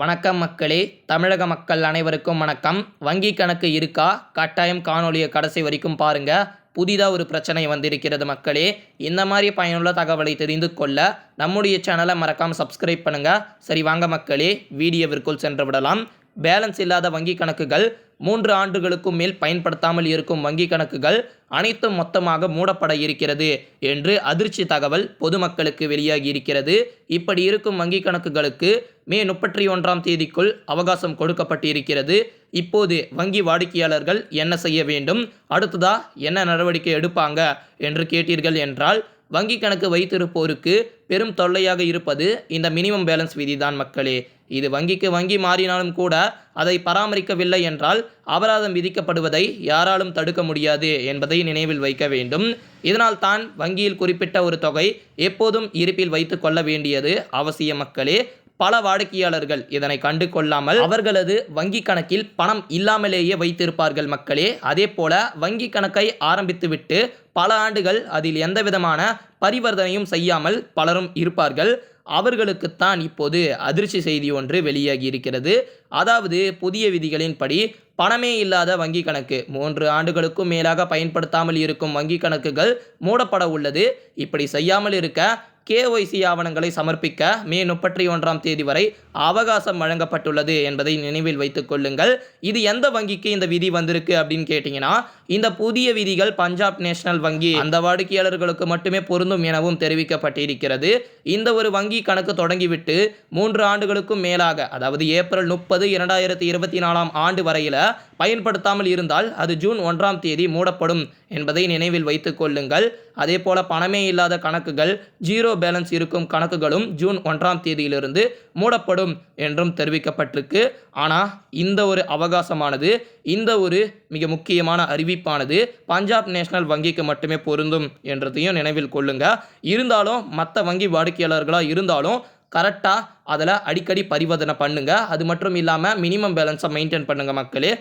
வணக்கம் மக்களே. தமிழக மக்கள் அனைவருக்கும் வணக்கம். வங்கி கணக்கு இருக்கா? கட்டாயம் காணொலியை கடைசி வரைக்கும் பாருங்கள் புதிதாக ஒரு பிரச்சனை வந்திருக்கிறது மக்களே. இந்த மாதிரி பயனுள்ள தகவலை தெரிந்து கொள்ள நம்முடைய சேனலை மறக்காமல் சப்ஸ்கிரைப் பண்ணுங்கள் சரி வாங்க மக்களே. வீடியோவிற்குள் சென்று விடலாம். பேலன்ஸ் இல்லாத வங்கி கணக்குகள் மூன்று ஆண்டுகளுக்கும் மேல் பயன்படுத்தாமல் இருக்கும் வங்கி கணக்குகள் அனைத்தும் மொத்தமாக மூடப்பட இருக்கிறது என்று அதிர்ச்சி தகவல் பொதுமக்களுக்கு வெளியாகி இருக்கிறது. இப்படி இருக்கும் வங்கி கணக்குகளுக்கு மே முப்பத்தி ஒன்றாம் தேதிக்குள் அவகாசம் கொடுக்கப்பட்டு இருக்கிறது. இப்போது வங்கி வாடிக்கையாளர்கள் என்ன செய்ய வேண்டும்? அடுத்ததா என்ன நடவடிக்கை எடுப்பாங்க? என்று கேட்டீர்கள் என்றால் வங்கி கணக்கு வைத்திருப்போருக்கு பெரும் தொல்லையாக இருப்பது இந்த மினிமம் பேலன்ஸ் விதிதான் மக்களே. இது வங்கிக்கு வங்கி மாறினாலும் கூட அதை பராமரிக்கவில்லை என்றால் அபராதம் விதிக்கப்படுவதை யாராலும் தடுக்க முடியாது என்பதை நினைவில் வைக்க வேண்டும். இதனால் தான் வங்கியில் குறிப்பிட்ட ஒரு தொகை எப்போதும் இருப்பில் வைத்து கொள்ள வேண்டியது அவசிய மக்களே. பல வாடிக்கையாளர்கள் இதனை கண்டு கொள்ளாமல் அவர்களது வங்கி கணக்கில் பணம் இல்லாமலேயே வைத்திருப்பார்கள் மக்களே. அதே போல வங்கி கணக்கை ஆரம்பித்துவிட்டு பல ஆண்டுகள் அதில் எந்த விதமான பரிவர்த்தனையும் செய்யாமல் பலரும் இருப்பார்கள். அவர்களுக்குத்தான் இப்போது அதிர்ச்சி செய்தி ஒன்று வெளியாகி இருக்கிறது. அதாவது புதிய விதிகளின்படி பணமே இல்லாத வங்கி கணக்கு. மூன்று ஆண்டுகளுக்கும் மேலாக பயன்படுத்தாமல் இருக்கும் வங்கி கணக்குகள் மூடப்பட உள்ளது. இப்படி செய்யாமல் இருக்க கேஒய்சி ஆவணங்களை சமர்ப்பிக்க மே முப்பத்தி ஒன்றாம் தேதி வரை அவகாசம் வழங்கப்பட்டுள்ளது என்பதை நினைவில் வைத்துக் கொள்ளுங்கள். இது எந்த வங்கிக்கு இந்த விதி வந்திருக்கு அப்படின்னு கேட்டிங்கன்னா இந்த புதிய விதிகள் பஞ்சாப் நேஷனல் வங்கி அந்த வாடிக்கையாளர்களுக்கு மட்டுமே பொருந்தும் எனவும் தெரிவிக்கப்பட்டிருக்கிறது. இந்த ஒரு வங்கி கணக்கு தொடங்கிவிட்டு மூன்று ஆண்டுகளுக்கும் மேலாக அதாவது ஏப்ரல் முப்பது இரண்டாயிரத்தி இருபத்தி நாலாம் ஆண்டு வரையில் பயன்படுத்தாமல் இருந்தால் அது ஜூன் ஒன்றாம் தேதி மூடப்படும் என்பதை நினைவில் வைத்து கொள்ளுங்கள். அதே போல பணமே இல்லாத கணக்குகள் ஜீரோ பேலன்ஸ் இருக்கும் கணக்குகளும் ஜூன் ஒன்றாம் தேதியிலிருந்து மூடப்படும் என்றும் தெரிவிக்கப்பட்டிருக்கு. ஆனால் இந்த ஒரு அவகாசமானது இந்த ஒரு மிக முக்கியமான அறிவிப்பானது பஞ்சாப் நேஷனல் வங்கிக்கு மட்டுமே பொருந்தும் என்றதையும் நினைவில் கொள்ளுங்க. இருந்தாலும் மற்ற வங்கி வாடிக்கையாளர்களாக இருந்தாலும் கரெக்டாக அதில் அடிக்கடி பரிவர்த்தனை பண்ணுங்கள் அது மட்டும் இல்லாமல் மினிமம் பேலன்ஸை மெயின்டைன் பண்ணுங்கள் மக்களே.